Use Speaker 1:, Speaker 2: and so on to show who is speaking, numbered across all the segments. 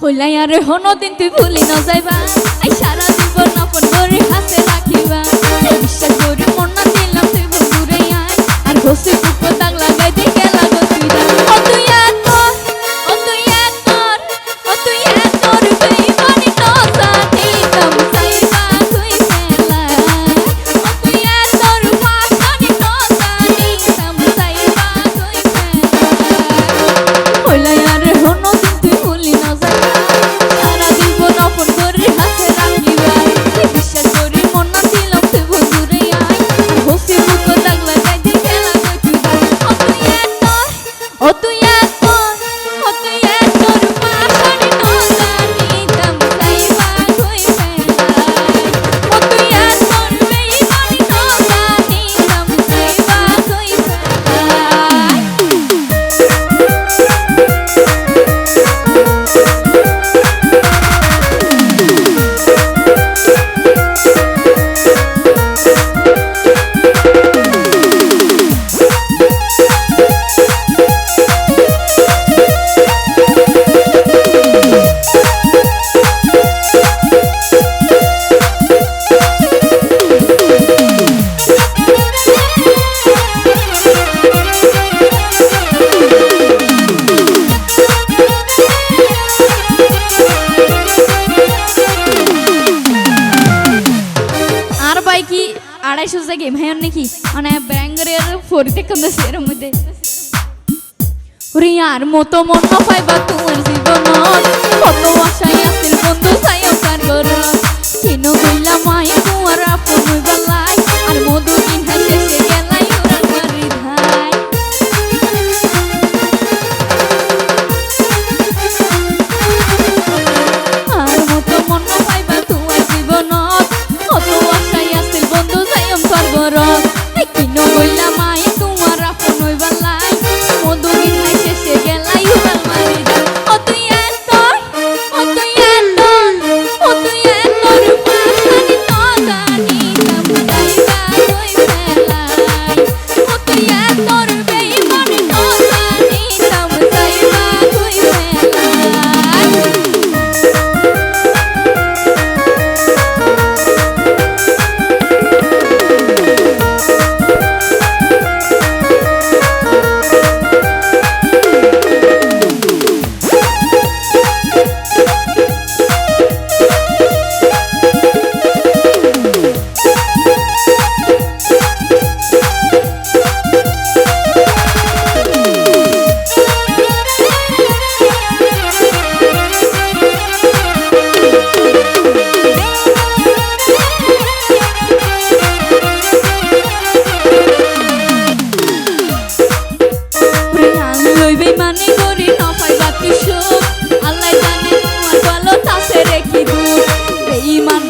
Speaker 1: হইলাই আরে হনদিন তুই ভুলি ন যাইবা আই সারা দিন আড়াইশো গেম হ্যাঁ নাকি? মানে ব্যাঙ্গের ফরিতে কম সের মধ্যে। রিয়ার মতো মন পাইবা তোমার জীবন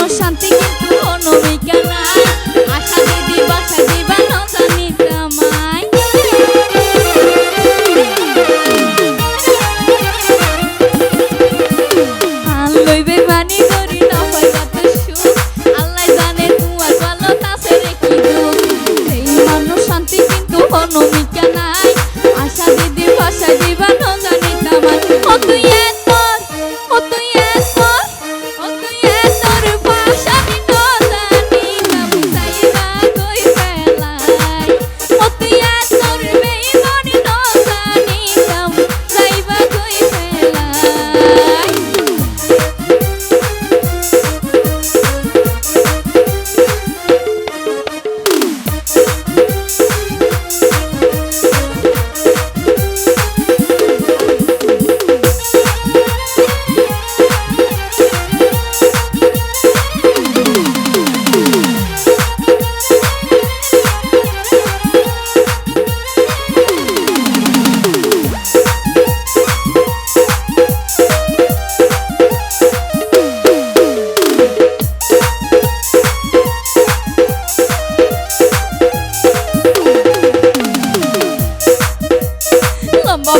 Speaker 1: কোনো শান্তি কিন্তু কোনো। বিজ্ঞানা আশা দিদি, বাসা দিবা না জানি আমায় আল্লই বেমানি করি না হয় কত সুখ। আল্লাহ জানে তোমার ভালো তাছে রেখি দুঃখ। এই মানুষ শান্তি কিন্তু কোনো বিজ্ঞানা আশা দিদি, বাসা দিবা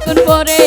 Speaker 1: থাকুন পরে